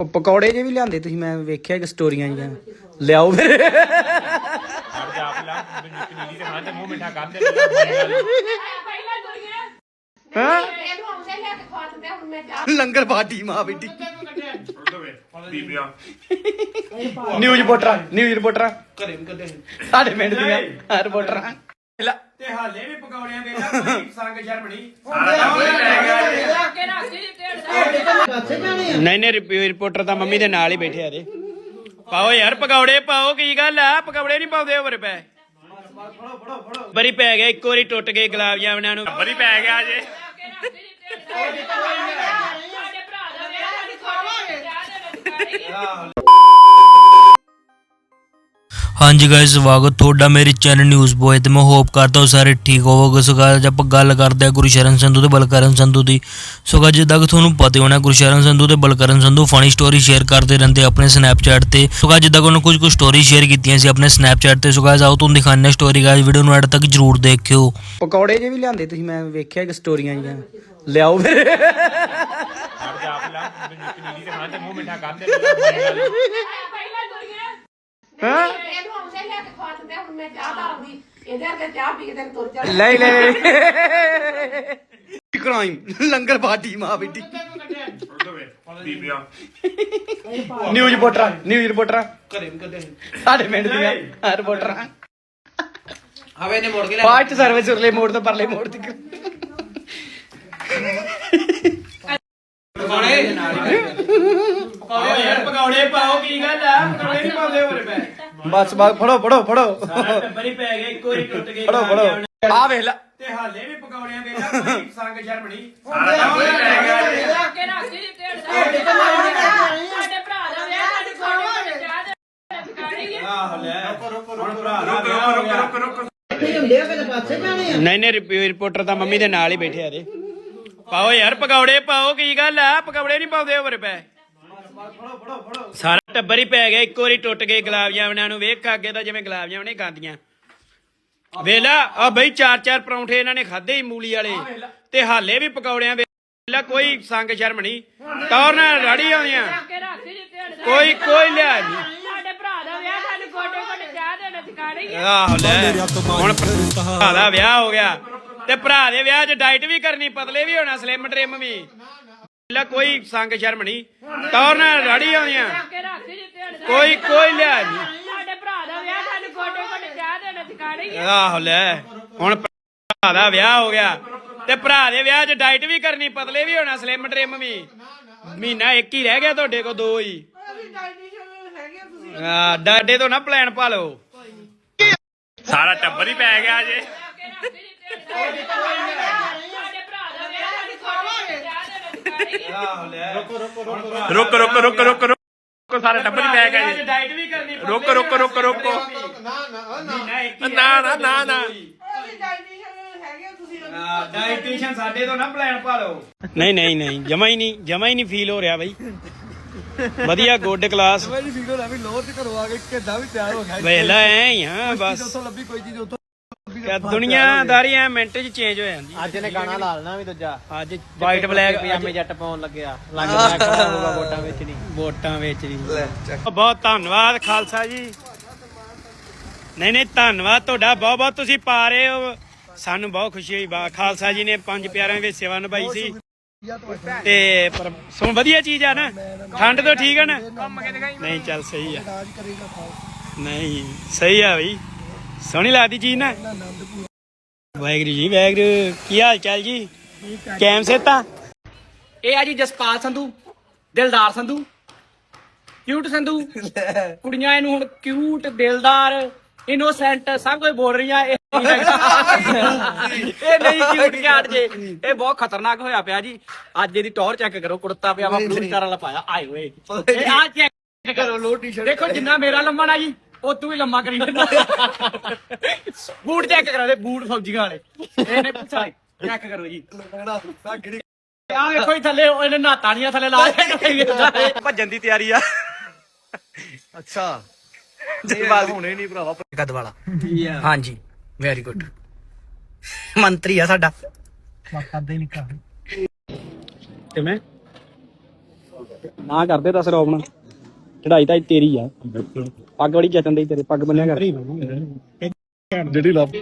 ਉਹ ਪਕੌੜੇ ਜੇ ਵੀ ਲਿਆਂਦੇ ਤੁਸੀਂ ਮੈਂ ਵੇਖਿਆ ਇੱਕ ਸਟੋਰੀਆਂ ਜੀਆਂ ਲਿਆਓ ਫਿਰ। ਹਟ ਜਾ ਆਪ ਲਾ ਮੈਨੂੰ ਨੀਲੀ ਤੇ ਹਾਂ ਤੇ ਮੂੰਹ ਮਿੱਠਾ ਕਰ ਦੇ ਪਹਿਲਾਂ ਦੁਨੀਆ ਹਾਂ? ਇਹਨੂੰ ਆਉਂਦੇ ਲੈ ਕੇ ਖਵਾ ਦਿੰਦੇ ਹੁਣ ਮੈਂ ਜਾ ਲੰਗਰ ਪਾਰਟੀ ਮਾਂ ਬੇਟੀ ਬੀਬੀਆਂ ਨਿਊਜ਼ ਰਿਪੋਰਟਰਾਂ ਨਿਊਜ਼ ਰਿਪੋਰਟਰਾਂ। ਘਰੇ ਵੀ ਕੱਢੇ ਸਾਡੇ ਪਿੰਡ ਦੀਆਂ ਹਾਂ, ਰਿਪੋਰਟਰਾਂ ਤੇ ਹਾਲੇ ਵੀ ਪਕੌੜਿਆਂ ਦੇ ਨਾਲ ਕੋਈ ਸੰਗ ਸ਼ਰਮਣੀ ਕੇ ਰੱਖ ਦੇ ਤੇ ਨਹੀਂ ਨਹੀਂ ਰਿਪੋਰਟਰ ਤਾਂ ਮੰਮੀ ਦੇ ਨਾਲ ਹੀ ਬੈਠੇ ਆ ਰੇ ਪਾਓ ਯਾਰ ਪਕੌੜੇ ਪਾਓ ਕੀ ਗੱਲ ਆ? ਪਕੌੜੇ ਨਹੀਂ ਪਾਉਂਦੇ ਹੋਰ ਪੈ। ਬਰੀ ਪੈ ਗਿਆ ਇੱਕ ਵਾਰੀ ਟੁੱਟ ਗਏ ਗੁਲਾਬ ਜਾਮਨਾਂ ਨੂੰ। ਬਰੀ ਪੈ ਗਿਆ ਜੇ। ਸਾਡੇ ਭਰਾ ਦਾ ਵਿਆਹ ਸਾਡੀ ਖਵਾਵਾਂਗੇ ਜਾ ਦੇ ਵਿੱਚ ਹਾਂਜੀ ਗਾਇਸ ਸਵਾਗਤ ਤੁਹਾਡਾ ਮੇਰੇ ਚੈਨਲ ਨਿਊਜ਼ ਬੋਏ ਤੇ ਮੈਂ ਹੋਪ ਕਰਦਾ ਹਾਂ ਸਾਰੇ ਠੀਕ ਹੋਵੋਗੇ। ਸੋ ਅੱਜ ਆਪਾਂ ਗੱਲ ਕਰਦੇ ਹਾਂ ਗੁਰਸ਼ਰਨ ਸੰਧੂ ਤੇ ਬਲਕਰਨ ਸੰਧੂ ਦੀ। ਸੋ guys, ਜਿੱਦਾਂ ਕਿ ਤੁਹਾਨੂੰ ਪਤਾ ਹੀ ਹੋਣਾ ਗੁਰਸ਼ਰਨ ਸੰਧੂ ਤੇ Balkaran Sandhu funny story share ਕਰਦੇ ਰਹਿੰਦੇ ਆਪਣੇ ਸਨੈਪਚੈਟ ਤੇ। ਸੋ guys, ਜਿੱਦਾਂ ਕਿ ਉਹਨਾਂ ਕੁਝ ਕੁ ਸਟੋਰੀ ਸ਼ੇਅਰ ਕੀਤੀਆਂ ਸੀ ਆਪਣੇ ਸਨੈਪਚੈਟ ਤੇ। ਸੋ guys, ਆਓ ਤੁਹਾਨੂੰ ਦਿਖਾਉਂਦੇ ਹਾਂ ਸਟੋਰੀ ਗਾਇਸ ਵੀਡੀਓ ਨੂੰ ਐਡ ਤੱਕ ਜਰੂਰ ਦੇਖਿਓ। ਪਕੌੜੇ ਜੇ ਵੀ ਲਿਆਂਦੇ ਤੁਸੀਂ ਮੈਂ ਵੇਖਿਆ ਇੱਕ ਸਟੋਰੀਆਂ ਜੀਆਂ ਲਿਆਓ ਫਿਰ। ਆਪ ਲਾ ਮੈਨੂੰ ਨੀਲੀ ਤੇ ਹਾਂ ਤੇ ਮੂੰਹ ਮਿੱਠਾ ਕਰ ਦੇ। ਪਹਿਲਾਂ ਦੁਨੀਆ ਹਾਂ? ਇਹਨੂੰ ਆਉਂਦੇ ਲੈ ਕੇ ਖਵਾ ਦਿੰਦੇ ਹੁਣ ਮੈਂ ਚਾਹ ਦਾ ਆਉਂਦੀ ਇਹਦੇ ਅੱਗੇ ਚਾਹ ਪੀ ਕੇ ਤੈਨੂੰ ਤੁਰ ਜਾ ਲੈ ਲੈ ਕ੍ਰਾਈਮ ਲੰਗਰ ਪਾਰਟੀ ਮਾਂ ਬੇਟੀ। ਬੀਬੀਆਂ। ਨਿਊਜ਼ ਰਿਪੋਰਟਰਾਂ ਨਿਊਜ਼ ਰਿਪੋਰਟਰਾਂ ਘਰੇ ਵੀ ਕੱਢੇ ਸਾਡੇ ਪਿੰਡ ਦੀਆਂ ਹਾਂ, ਰਿਪੋਰਟਰਾਂ ਹਵੇ ਨੇ ਮੋੜ ਕੇ ਲੈ ਫਾਸਟ ਸਰਵਿਸ ਉਰਲੇ ਮੋੜ ਤੋਂ ਪਰਲੇ ਮੋੜ ਤੱਕ। ਪਕੌੜੇ ਪਕੌੜੇ ਯਾਰ ਪਕੌੜੇ ਪਾਓ ਕੀ ਗੱਲ ਆ? ਪਕੌੜੇ ਨਹੀਂ ਪਾਉਂਦੇ ਹੋਰ ਪੈ ਬਸ ਬਸ ਫੜੋ ਫੜੋ ਫੜੋ। ਬਰੀ ਪੈ ਗਿਆ ਇੱਕ ਟੁੱਟ ਗਏ ਫੜੋ ਫੜੋ। ਆ ਵੇਖ ਲੈ। ਤੇ ਹਾਲੇ ਵੀ ਪਕੌੜਿਆਂ ਦੇ ਨਾਲ ਕੋਈ ਸੰਗ ਸ਼ਰਮਣੀ ਕੇ ਰੱਖ ਦੇ ਤੇ ਸਾਡੇ ਭਰਾ ਦਾ ਵਿਆਹ ਸਾਡੀ ਖਵਾਵਾਂਗੇ ਜਾ ਦੇ ਵਿੱਚ ਕਰਾਂਗੇ ਆਹ ਲੈ ਹੁਣ ਭਰਾ ਰੁਕ ਰੁਕ ਰੁਕ ਰੁਕ ਰੁਕ। ਨਹੀਂ ਨਹੀਂ ਰਿਪੋਰਟਰ ਤਾਂ ਮੰਮੀ ਦੇ ਨਾਲ ਹੀ ਬੈਠੇ ਆ ਰੇ ਪਾਓ ਯਾਰ ਪਕੌੜੇ ਪਾਓ ਕੀ ਗੱਲ ਆ? ਪਕੌੜੇ ਨਹੀਂ ਪਾਉਂਦੇ ਹੋਰ ਪੈ। ਸਾਰਾ ਟੱਬਰ ਹੀ ਪੈ ਗਿਆ ਇੱਕ ਵਾਰੀ ਟੁੱਟ ਗਏ ਗੁਲਾਬ ਜਾਮਨਾਂ ਨੂੰ। ਵੇਖ ਅੱਗੇ ਤਾਂ ਜਿਵੇਂ ਗੁਲਾਬ ਜਾਮਣੇ ਖਾਂਦੀਆਂ। ਵੇਲਾ ਆ ਬਈ ਚਾਰ ਚਾਰ ਪਰੌਂਠੇ ਇਹਨਾਂ ਨੇ ਖਾਦੇ ਹੀ ਮੂਲੀ ਵਾਲੇ। ਤੇ ਹਾਲੇ ਵੀ ਪਕੌੜਿਆਂ ਵੇਲਾ ਕੋਈ ਸੰਗ ਸ਼ਰਮ ਨਹੀਂ। ਟੌਰ ਨਾਲ ਰੜੀ ਆਉਂਦੀਆਂ। ਕੋਈ ਕੋਈ ਲਿਆ ਨਹੀਂ। ਸਾਡੇ ਭਰਾ ਦਾ ਵਿਆਹ ਸਾਨੂੰ ਗੋਡੇ ਗੋਡੇ ਚਾਹ ਦੇ ਵਿੱਚ ਕਰਾਂਗੇ ਆਹੋ ਲੈ ਹੁਣ ਭਰਾ ਦਾ ਵਿਆਹ ਹੋ ਗਿਆ। ਤੇ ਭਰਾ ਦੇ ਵਿਆਹ 'ਚ ਡਾਈਟ ਵੀ ਕਰਨੀ ਪਤਲੇ ਵੀ ਹੋਣਾ ਸਲਿਮ ਟ੍ਰਿਮ ਵੀ। ਲੈ ਕੋਈ ਸੰਗ ਸ਼ਰਮ ਨਹੀਂ। ਟੌਰ ਨਾਲ ਰੜੀ ਆਉਂਦੀਆਂ ਕੋਈ ਕੋਈ ਲਿਆ ਨਹੀਂ। ਸਾਡੇ ਭਰਾ ਦਾ ਵਿਆਹ ਸਾਨੂੰ ਗੋਡੇ ਗੋਡੇ ਚਾਹ ਦੇ ਵਿੱਚ ਕਰਾਂਗੇ ਆਹੋ ਲੈ। ਹੁਣ ਭਰਾ ਦਾ ਵਿਆਹ ਹੋ ਗਿਆ। ਤੇ ਭਰਾ ਦੇ ਵਿਆਹ 'ਚ ਡਾਈਟ ਵੀ ਕਰਨੀ ਪਤਲੇ ਵੀ ਹੋਣਾ ਸਲਿਮ ਟ੍ਰਿਮ ਵੀ। ਮਹੀਨਾ ਇੱਕ ਹੀ ਰਹਿ ਗਿਆ ਤੁਹਾਡੇ ਕੋਲ ਦੋ ਹੀ। ਆ ਡਾਡੇ ਤੋਂ ਨਾ ਪਲਾਨ ਪਾ ਲਓ। ਸਾਰਾ ਟੱਬਰ ਹੀ ਪੈ ਗਿਆ ਜੇ। ਸਾਡੇ ਭਰਾ ਦਾ ਵਿਆਹ ਸਾਨੂੰ ਗੋਡੇ ਗੋਡੇ ਚਾਹ ਦੇ ਵਿੱਚ ਕਰਾਂਗੇ ਆਹ ਲੈ। ਰੁਕ ਰੁਕ ਰੁਕ ਰੁਕ। ਰੁਕ ਸਾਰਾ ਟੱਬਰ ਹੀ ਪੈ ਗਿਆ ਜੇ ਡਾਈਟ ਵੀ ਕਰਨੀ ਰੁਕ ਰੁਕ ਰੁਕ ਰੁਕ। ਨਾ ਨਾ ਨਾ। ਨਾ ਡਾਈਟੀਸ਼ੀਅਨ ਸਾਡੇ ਤੋਂ ਨਾ ਪਲਾਨ ਪਾ ਲਓ ਨਹੀਂ ਨਹੀਂ ਨਹੀਂ। ਜਮਾ ਹੀ ਨਹੀਂ ਜਮਾ ਹੀ ਨਹੀਂ ਫੀਲ ਹੋ ਰਿਹਾ ਬਾਈ। ਵਧੀਆ ਗੁੱਡ ਕਲਾਸ ਮੇਰੀ ਵੀਡੀਓ ਲੈ ਵੀ ਲੋਰ ਤੇ ਘਰੋਂ ਆ ਕੇ ਕਿੱਦਾਂ ਵੀ ਤਿਆਰ ਹੋ ਗਿਆ। ਵੇਲਾ ਐ ਹੀ ਹਾਂ ਬਸ। ਉੱਥੋਂ ਲੱਭੀ ਕੋਈ ਚੀਜ਼ ਉੱਥੋਂ ਕਿਆ ਦੁਨੀਆਦਾਰੀ ਐ ਮਿੰਟ 'ਚ ਚੇਂਜ ਹੋ ਜਾਂਦੀ ਅੱਜ ਨੇ ਗਾਣਾ ਲਾ ਲੈਣਾ ਵੀ ਦੂਜਾ। ਅੱਜ ਵਾਈਟ ਬਲੈਕ ਪਜਾਮੇ ਜੱਟ ਪਾਉਣ ਲੱਗਿਆ। ਲੱਗ ਗਿਆ ਕਰਾਂਗਾ ਵੋਟਾਂ ਵਿੱਚ ਨਹੀਂ ਵੋਟਾਂ ਵਿੱਚ ਵੀ ਬਹੁਤ ਧੰਨਵਾਦ ਖਾਲਸਾ ਜੀ। ਨਹੀਂ ਨਹੀਂ ਧੰਨਵਾਦ ਤੁਹਾਡਾ। ਬਹੁਤ ਬਹੁਤ ਤੁਸੀਂ ਪਾ ਰਹੇ ਹੋ। ਸਾਨੂੰ ਬਹੁਤ ਖੁਸ਼ੀ ਹੋਈ। ਬਾ ਖਾਲਸਾ ਜੀ ਨੇ ਪੰਜ ਪਿਆਰਿਆਂ ਵਿੱਚ ਸੇਵਾ ਨਿਭਾਈ ਸੀ। ਤੇ ਪਰ ਸੁਣ ਵਧੀਆ ਚੀਜ਼ ਆ ਨਾ। ਠੰਡ ਤੋਂ ਠੀਕ ਆ ਨਾ। ਨਹੀਂ ਚੱਲ ਸਹੀ ਆ। ਨਹੀਂ ਸਹੀ ਆ ਬਈ। ਸੋਹਣੀ ਲੱਗਦੀ ਚੀਜ਼ ਨਾ। ਵਾਹਿਗੁਰੂ ਜੀ ਵਾਹਿਗੁਰੂ। ਕੀ ਹਾਲ ਚਾਲ ਜੀ? ਕੈਮ ਸੇ ਤਾਂ ਇਹ ਆ ਜੀ ਜਸਪਾਲ ਸੰਧੂ ਦਿਲਦਾਰ ਸੰਧੂ। ਕਿਊਟ ਸੰਧੂ। ਕੁੜੀਆਂ ਇਹਨੂੰ ਹੁਣ ਕਿਊਟ ਦਿਲਦਾਰ ਇਨੋਸੈਂਟ ਸਭ ਕੁਝ ਬੋਲ ਰਹੀਆਂ। ਇਹ ਇਹ ਨਹੀਂ ਕਿਊਟ ਘਾਟ ਜੇ। ਇਹ ਬਹੁਤ ਖਤਰਨਾਕ ਹੋਇਆ ਪਿਆ ਜੀ। ਅੱਜ ਇਹਦੀ ਟੌਰ ਚੈੱਕ ਕਰੋ ਕੁੜਤਾ ਪਿਆ ਵਾ ਬਲੂ ਸਟਾਰ ਵਾਲਾ ਪਾਇਆ ਆਏ ਹੋਏ। ਇਹ ਆ ਚੈੱਕ ਕਰੋ ਲੋ ਟੀ-ਸ਼ਰਟ ਦੇਖੋ ਜਿੰਨਾ ਮੇਰਾ ਲੰਮਾ ਨਾ ਜੀ। ਉਹ ਤੂੰ ਵੀ ਲੰਮਾ ਕਰੀ ਜਾਂਦਾ। ਬੂਟ ਚੈੱਕ ਕਰਾ ਦੇ ਬੂਟ ਫੌਜੀਆਂ ਵਾਲੇ। ਇਹਨੇ ਪੁੱਛਾ ਚੈੱਕ ਕਰੋ ਜੀ। ਆ ਵੇਖੋ ਜੀ ਥੱਲੇ ਉਹ ਇਹਨੇ ਨਾਤਾ ਨਹੀਂ ਥੱਲੇ ਲਾ ਕੇ ਭੱਜਣ ਦੀ ਤਿਆਰੀ ਆ। ਅੱਛਾ। ਹੁਣੇ ਨਹੀਂ ਭਰਾਵਾ। ਕਦ ਵਾਲਾ। ਹਾਂਜੀ ਵੈਰੀ ਗੁੱਡ ਮੰਤਰੀ ਆ ਸਾਡਾ। ਹੀ ਕਾ ਕਿਵੇਂ? ਨਾ ਕਰਦੇ ਦੱਸ ਰੋਬਣਾ। ਚੜਾਈ ਤਾਂ ਤੇਰੀ ਆ। ਪੱਗ ਬੜੀ ਜਤਨ ਦੀ ਤੇਰੇ ਪੱਗ ਬੰਨਿਆ ਕਰ। ਜਿਹੜੀ ਲੱਭ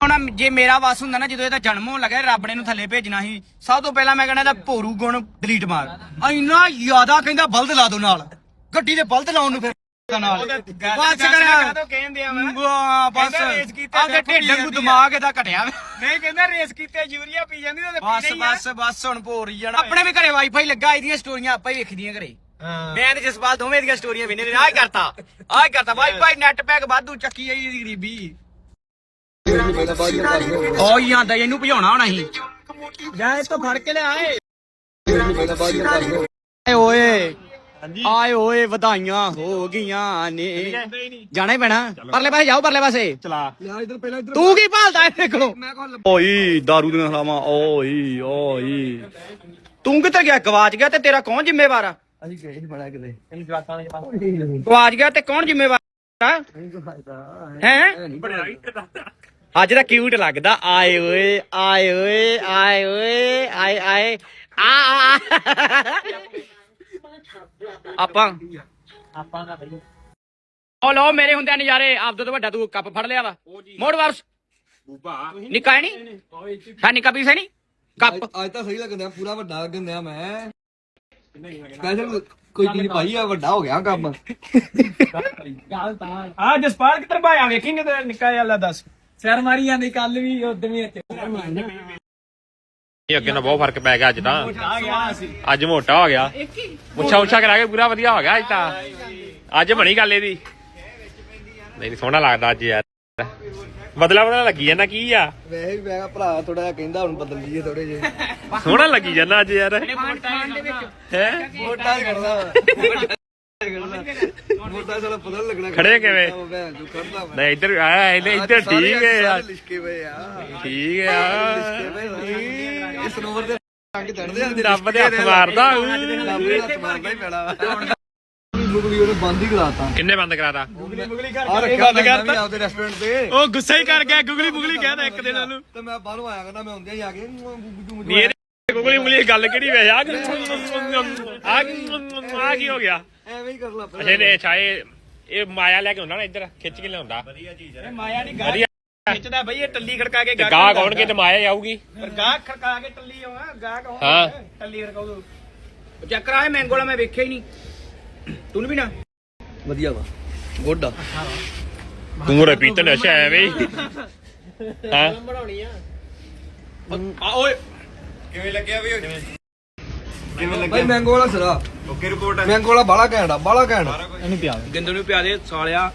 ਹੁਣ ਜੇ ਮੇਰਾ ਵਾਸ ਹੁੰਦਾ ਨਾ ਜਦੋਂ ਇਹਦਾ ਜਨਮ ਹੋਣ ਲੱਗਾ ਰੱਬ ਨੇ ਇਹਨੂੰ ਥੱਲੇ ਭੇਜਣਾ ਸੀ। ਸਭ ਤੋਂ ਪਹਿਲਾਂ ਮੈਂ ਕਹਿੰਦਾ ਇਹਦਾ ਭੋਰੂ ਗੁਣ ਡਿਲੀਟ ਮਾਰ। ਇੰਨਾ ਜ਼ਿਆਦਾ ਕਹਿੰਦਾ ਬਲਦ ਲਾ ਦੋ ਨਾਲ। ਗੱਡੀ ਦੇ ਬਲਦ ਲਾਉਣ ਨੂੰ ਫਿਰ ਨਾਲ। ਬਸ ਕਰ। ਕਹਿੰਦੇ ਆ ਵਾਹ, ਬਸ। ਕਹਿੰਦਾ ਰੇਸ ਕੀਤੇ ਆਗੇ ਢਿੱਡ ਵਾਂਗੂ ਦਿਮਾਗ ਇਹਦਾ ਘਟਿਆ ਵਾ। ਨਹੀਂ ਕਹਿੰਦਾ ਰੇਸ ਕੀਤੇ ਯੂਰੀਆ ਪੀ ਜਾਂਦੀ ਉਹਦੇ ਬਸ ਬਸ ਬਸ ਹੁਣ ਭੋਰ ਹੀ ਜਾਣਾ। ਆਪਣੇ ਵੀ ਘਰੇ ਵਾਈਫਾਈ ਲੱਗਾ ਇਹਦੀਆਂ ਸਟੋਰੀਆਂ ਆਪਾਂ ਹੀ ਵੇਖਦੀਆਂ ਘਰੇ। ਮੈਂ ਤੇ ਜਸਪਾਲ ਦੋਵੇਂ ਦੀਆਂ ਸਟੋਰੀਆਂ ਵੇਨੇ ਆਹ ਹੀ ਕਰਤਾ ਆਹ ਕਰਤਾ। ਵਾਈਫਾਈ ਨੈਟ ਪੈਕ ਵਾਧੂ ਚੱਕੀ ਆਈ ਇਹਦੀ ਗਰੀਬੀ। ਉਹ ਹੀ ਆਂਦਾ ਇਹਨੂੰ ਭਜਾਉਣਾ ਹੋਣਾ ਸੀ। ਜਾ ਇਹ ਤੋਂ ਫੜ ਕੇ ਲਿਆ ਏ ਆਏ ਓਏ ਆਏ ਓਏ ਵਧਾਈਆਂ ਹੋ ਗਈਆਂ ਨੇ। ਜਾਣਾ ਹੀ ਪੈਣਾ। ਪਰਲੇ ਪਾਸੇ ਜਾਓ ਪਰਲੇ ਪਾਸੇ। ਚਲਾ। ਲਿਆ ਇਧਰ ਪਹਿਲਾਂ ਇਧਰ। ਤੂੰ ਕੀ ਭਾਲਦਾ ਇਹਦੇ ਕੋਲੋਂ ਓਈ दारू ਦੀਆਂ ਖਲਾਵਾਂ ਓਈ ਓਈ ਤੂੰ ਕਿੱਥੇ ਗਿਆ? ਗਵਾਚ ਗਿਆ ਤੇ ਤੇਰਾ ਕੌਣ ਜ਼ਿੰਮੇਵਾਰ ਆ? ਅਸੀਂ ਗਏ ਸੀ ਬੜਾ ਕਿਤੇ। ਗਵਾਚ ਗਿਆ ਤੇ ਕੌਣ ਜ਼ਿੰਮੇਵਾਰ ਆ? ਹੈ? ਅੱਜ ਤਾਂ ਕਿਊਟ ਲੱਗਦਾ। ਆਏ ਓਏ ਆਏ ਓਏ ਆਏ ਓਏ ਆਏ ਆਏ। ਆ ਆ, ਆ। ਆਪਾਂ। ਆਪਾਂ ਦਾ ਬਈ। ਉਹ ਲੋ ਮੇਰੇ ਹੁੰਦਿਆਂ ਨਜ਼ਾਰੇ। ਆਪ ਤੋਂ ਵੱਡਾ ਤੂੰ ਕੱਪ ਫੜ ਲਿਆ ਵਾ। ਮੋੜ ਵਾਰਸ ਨਿੱਕਾ ਹੈ ਨਹੀਂ ਹਾਂ ਨਿੱਕਾ ਪੀਸ ਨਹੀਂ ਕੱਪ। ਅੱਜ ਤਾਂ ਸਹੀ ਲੱਗਦਾ ਪੂਰਾ ਵੱਡਾ ਲੱਗਦਾ ਮੈਂ। ਸਪੈਸ਼ਲ ਕੋਈ ਚੀਜ਼ ਪਾਈ ਆ ਵੱਡਾ ਹੋ ਗਿਆ ਕੰਮ। ਗੱਲ ਤਾਂ ਆ ਜਸਪਾਲ ਕਿੱਧਰ ਭਾਇਆ ਵੇਖੀ ਤੇ ਨਿੱਕਾ ਜਿਹਾ ਅੱਲਾ ਦੱਸ। ਸਿਰ ਮਾਰੀ ਜਾਂਦੀ ਕੱਲ ਵੀ ਉਦੋਂ ਵੀ ਇੱਥੇ। ਇਹ ਅੱਗੇ ਨਾਲ ਬਹੁਤ ਫ਼ਰਕ ਪੈ ਗਿਆ ਅੱਜ ਤਾਂ। ਅੱਜ ਮੋਟਾ ਹੋ ਗਿਆ। ਮੁੱਛਾ ਉੱਛਾ ਕਰਾ ਕੇ ਪੂਰਾ ਵਧੀਆ ਹੋ ਗਿਆ ਅੱਜ ਤਾਂ। ਅੱਜ ਬਣੀ ਗੱਲ ਇਹਦੀ। ਨਹੀਂ ਸੋਹਣਾ ਲੱਗਦਾ ਅੱਜ ਯਾਰ। ਬਦਲਾ ਬਦਲਾ ਲੱਗੀ ਜਾਂਦਾ ਕੀ ਆ? ਵੈਸੇ ਵੀ ਮੈਂ ਕਿਹਾ ਭਰਾ ਥੋੜਾ ਜਿਹਾ ਕਹਿੰਦਾ ਹੁਣ ਬਦਲ ਲਈਏ ਥੋੜੇ ਜਿਹੇ। ਸੋਹਣਾ ਲੱਗੀ ਜਾਂਦਾ ਅੱਜ ਯਾਰ। ਹੈ ਮੋਟਾ ਕਰਦਾ ਮੋਟਾ ਸਾਲਾ ਪਤਾ ਨੀ ਲੱਗਣਾ ਖੜੇ ਕਿਵੇਂ? ਮੈਂ ਜੋ ਕਰਦਾ ਮੈਂ ਨਹੀਂ ਇੱਧਰ ਆ ਇਹਨੇ ਇੱਧਰ ਠੀਕ ਹੈ ਯਾਰ। ਲਿਸ਼ਕੇ ਪਏ ਆ। ਠੀਕ ਹੈ। ਯਾਰ ਇਹ ਸਨੋਵਰ ਦੇ ਰੰਗ ਚੜਦੇ ਆ। ਰੱਬ ਦੇ ਹੱਥ ਮਾਰਦਾ। ਰੱਬ ਦੇ ਹੱਥ ਮਾਰਨਾ ਹੀ ਪੈਣਾ ਵਾ। ਮੁਗਲੀ ਉਹਨੇ ਬੰਦ ਹੀ ਕਰਾਤਾ। ਕਿੰਨੇ ਬੰਦ ਕਰਾਤਾ? ਮੁਗਲੀ ਮੁਗਲੀ ਆ ਕਰ ਰੱਖਿਆ ਬੰਦ ਕਰਤਾ। ਆਪਦੇ ਰੈਸਟੋਰੈਂਟ ਤੇ। ਉਹ ਗੁੱਸਾ ਹੀ ਕਰ ਗਿਆ ਗੁਗਲੀ ਮੁਗਲੀ ਕਹਿੰਦਾ ਇੱਕ ਦਿਨ ਉਹਨੂੰ। ਤੇ ਮੈਂ ਬਾਹਰੋਂ ਆਇਆ ਕਰਨਾ ਮੈਂ ਹੁੰਦਿਆਂ ਹੀ ਆ ਕੇ ਨਹੀਂ ਇਹ ਗੁਗਲੀ ਮੁਗਲੀ ਇਹ ਗੱਲ ਕਿਹੜੀ ਵੇ? ਆ ਆ ਆ ਕੀ ਹੋ ਗਿਆ? ਐਵੇਂ ਹੀ ਕਰ ਲਾ ਅੱਛਾ ਇਹ ਛਾਏ ਇਹ ਮਾਇਆ ਲੈ ਕੇ ਹੁੰਦਾ ਨਾ ਇੱਧਰ ਖਿੱਚ ਕੇ ਲਿਆਉਂਦਾ। ਇਹ ਮਾਇਆ ਨਹੀਂ ਗਾਹ ਵਧੀਆ। ਖਿੱਚਦਾ ਬਈ ਇਹ ਟੱਲੀ ਖੜਕਾ ਕੇ ਤੇ ਗਾਹ ਕੌਣਗੇ ਤੇ ਮਾਇਆ ਆਊਗੀ ਪਰ ਗਾਹ ਖੜਕਾ ਕੇ ਟੱਲੀ ਆਉਣਾ ਗਾਹ ਕੌਣ ਹਾਂ। ਟੱਲੀ ਖੜਕਾਉ ਚੱਕਰ ਆਏ ਮੈਂਗੋ ਵਾਲਾ ਮੈਂ ਵੇਖਿਆ ਹੀ ਨਹੀਂ। ਤੂੰ ਵੀ ਨਾ। ਵਧੀਆ ਵਾ ਗੁੱਡ ਆ। ਤੂੰ ਰੇ ਪੀਤਨ ਅੱਛਾ ਐਵੇਂ ਹੀ। ਹਾਂ। ਆ। ਓਏ। ਭਾਈ ਮੈਂਗੋ ਵਾਲਾ ਸਰਾ। ਓਕੇ ਰਿਪੋਰਟ ਮੈਂਗੋ ਵਾਲਾ ਬਾਲਾ ਘੈਂਟਾ ਬਾਲਾ ਘੈਂਟਾ। ਇਹਨੂੰ ਪਿਆ ਗਿੰਦੂ ਨੂੰ ਪਿਆ ਦੇ ਸਾਲਿਆ।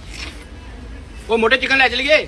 ਉਹ ਮੋਟੇ ਚਿਕਨ ਲੈ ਚਲੀਏ।